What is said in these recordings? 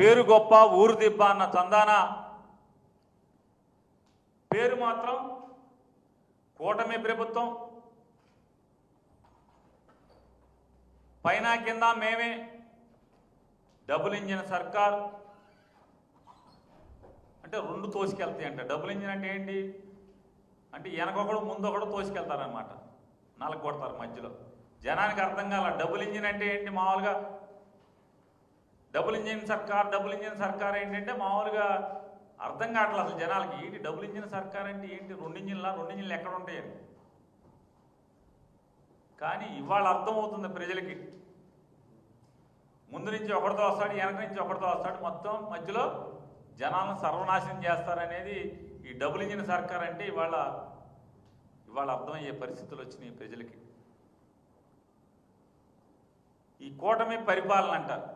పేరు గొప్ప ఊరు దిబ్బ అన్న చందాన. పేరు మాత్రం కూటమి ప్రభుత్వం. పైన కింద మేమే. డబుల్ ఇంజిన్ సర్కార్. అంటే రెండు తోసుకెళ్తాయి అంట డబుల్ ఇంజిన్ అంటే ఏంటి? అంటే వెనకొకడు ముందొకడు తోసుకెళ్తారనమాట నలగొడతారు మధ్యలో. జనానికి అర్థం కాల డబుల్ ఇంజిన్ అంటే ఏంటి? మామూలుగా డబుల్ ఇంజిన్ సర్కార్ డబుల్ ఇంజిన్ సర్కార్ ఏంటంటే మామూలుగా అర్థం కావట్లేదు అసలు జనాలకి. ఏంటి డబుల్ ఇంజిన్ సర్కార్ అంటే ఏంటి? రెండు ఇంజిన్లా? రెండు ఇంజిన్లు ఎక్కడ ఉంటాయని కానీ ఇవాళ అర్థమవుతుంది ప్రజలకి. ముందు నుంచి ఒకరితో వస్తాడు వెనక నుంచి ఒకరితో వస్తాడు. మొత్తం మధ్యలో జనాలను సర్వనాశనం చేస్తారనేది ఈ డబుల్ ఇంజిన్ సర్కార్ అంటే ఇవాళ ఇవాళ అర్థమయ్యే పరిస్థితులు వచ్చినాయి ప్రజలకి. ఈ కూటమి పరిపాలన అంటారు.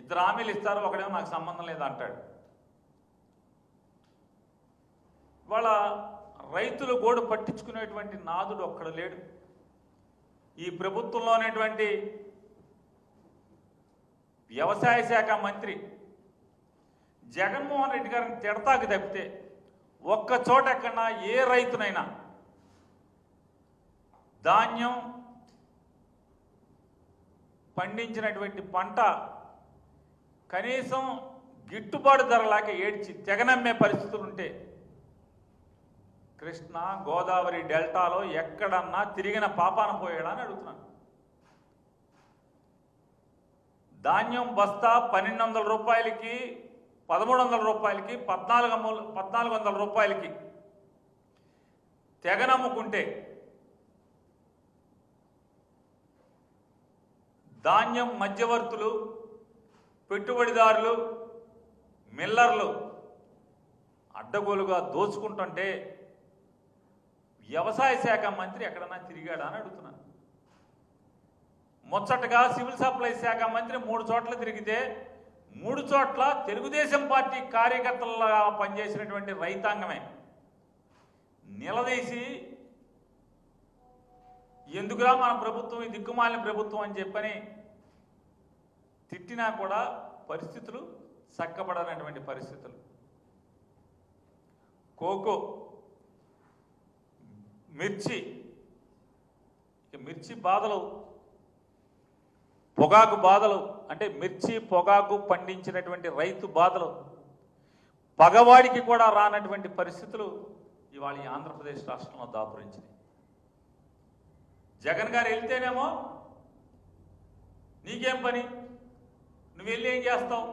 ఇద్దరు హామీలు ఇస్తారు ఒకడేమో నాకు సంబంధం లేదు అంటాడు. ఇవాళ రైతులు గోడు పట్టించుకునేటువంటి నాదుడు ఒక్కడు లేడు. ఈ ప్రభుత్వంలో ఉన్నటువంటి వ్యవసాయ శాఖ మంత్రి జగన్మోహన్ రెడ్డి గారిని తిడతాకు తప్పితే ఒక్క చోట ఎక్కడన్నా ఏ రైతునైనా ధాన్యం పండించినటువంటి పంట కనీసం గిట్టుబాటు ధరలాక ఏడ్చి తెగనమ్మే పరిస్థితులు ఉంటే కృష్ణా గోదావరి డెల్టాలో ఎక్కడన్నా తిరిగిన పాపాన పోయాడా అని అడుగుతున్నాను. ధాన్యం బస్తా పన్నెండు వందల రూపాయలకి పదమూడు వందల రూపాయలకి పద్నాలుగు పద్నాలుగు వందల రూపాయలకి తెగనమ్ముకుంటే ధాన్యం మధ్యవర్తులు పెట్టుబడిదారులు మిల్లర్లు అడ్డగోలుగా దోచుకుంటుంటే వ్యవసాయ శాఖ మంత్రి ఎక్కడన్నా తిరిగాడా అని అడుగుతున్నాను ముచ్చటగా సివిల్ సప్లై శాఖ మంత్రి మూడు చోట్ల తిరిగితే మూడు చోట్ల తెలుగుదేశం పార్టీ కార్యకర్తలుగా పనిచేసినటువంటి రైతాంగమే. నిలదీసి ఎందుకురా మన ప్రభుత్వం ఈ దిక్కుమాలిన ప్రభుత్వం అని చెప్పని తిట్టినా కూడా పరిస్థితులు చక్కబడనటువంటి పరిస్థితులు. కోకో మిర్చి ఇక మిర్చి బాధలు పొగాకు బాధలు అంటే మిర్చి పొగాకు పండించినటువంటి రైతు బాధలు పగవాడికి కూడా రానటువంటి పరిస్థితులు ఇవాళ ఈ ఆంధ్రప్రదేశ్ రాష్ట్రంలో దాపురించినాయి. జగన్ గారు వెళ్తేనేమో నీకేం పని? నువ్వు వెళ్ళి ఏం చేస్తావు?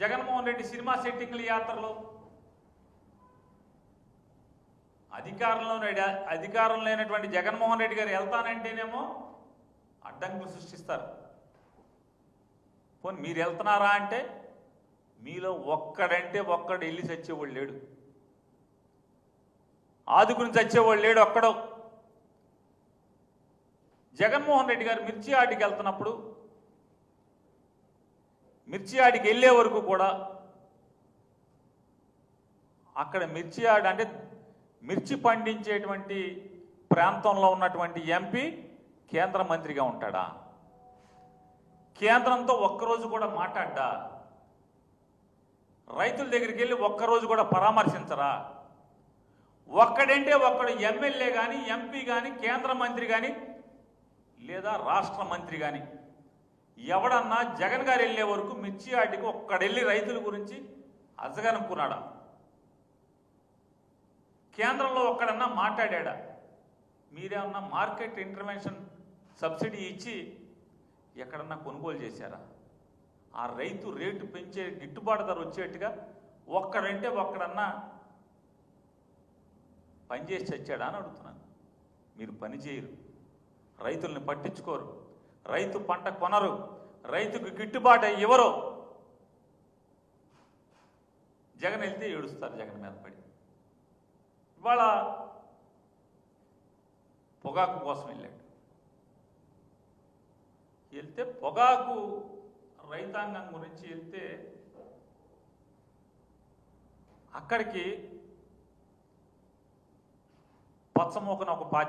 జగన్మోహన్ రెడ్డి సినిమా సెట్టింగ్ల యాత్రలో అధికారంలో అధికారం లేనటువంటి జగన్మోహన్ రెడ్డి గారు వెళ్తానంటేనేమో అడ్డంకులు సృష్టిస్తారు. పోనీ మీరు వెళ్తున్నారా అంటే మీలో ఒక్కడంటే ఒక్కడు వెళ్ళి చచ్చేవాడు లేడు. ఆదుకుని చచ్చేవాడు లేడు ఒక్కడో. జగన్మోహన్ రెడ్డి గారు మిర్చి ఆడికి వెళ్తున్నప్పుడు మిర్చి ఆడికి వెళ్ళే వరకు కూడా అక్కడ మిర్చి ఆడ అంటే మిర్చి పండించేటువంటి ప్రాంతంలో ఉన్నటువంటి ఎంపీ కేంద్ర మంత్రిగా ఉంటాడా? కేంద్రంతో ఒక్కరోజు కూడా మాట్లాడ్డా? రైతుల దగ్గరికి వెళ్ళి ఒక్కరోజు కూడా పరామర్శించరా? ఒక్కడంటే ఒక్కడు ఎమ్మెల్యే కానీ ఎంపీ కానీ కేంద్ర మంత్రి కానీ లేదా రాష్ట్ర మంత్రి కానీ ఎవడన్నా జగన్ గారు వెళ్ళే వరకు మిర్చి ఆటికి ఒక్కడెళ్ళి రైతుల గురించి అజగనుకున్నాడా కేంద్రంలో ఒక్కడన్నా మాట్లాడా? మీరేమన్నా మార్కెట్ ఇంటర్వెన్షన్ సబ్సిడీ ఇచ్చి ఎక్కడన్నా కొనుగోలు చేశారా? ఆ రైతు రేటు పెంచే గిట్టుబాటు ధర వచ్చేట్టుగా ఒక్కడంటే ఒక్కడన్నా పనిచేసి చచ్చాడా అని అడుగుతున్నాను. మీరు పని చేయరు. రైతుల్ని పట్టించుకోరు. రైతు పంట కొనరు రైతుకు గిట్టుబాటు ఇవ్వరు జగన్ వెళ్తే ఏడుస్తారు జగన్ మీద పడి. ఇవాళ పొగాకు కోసం వెళ్ళాడు. వెళ్తే పొగాకు రైతాంగం గురించి వెళ్తే అక్కడికి పచ్చమోకన ఒక పాతి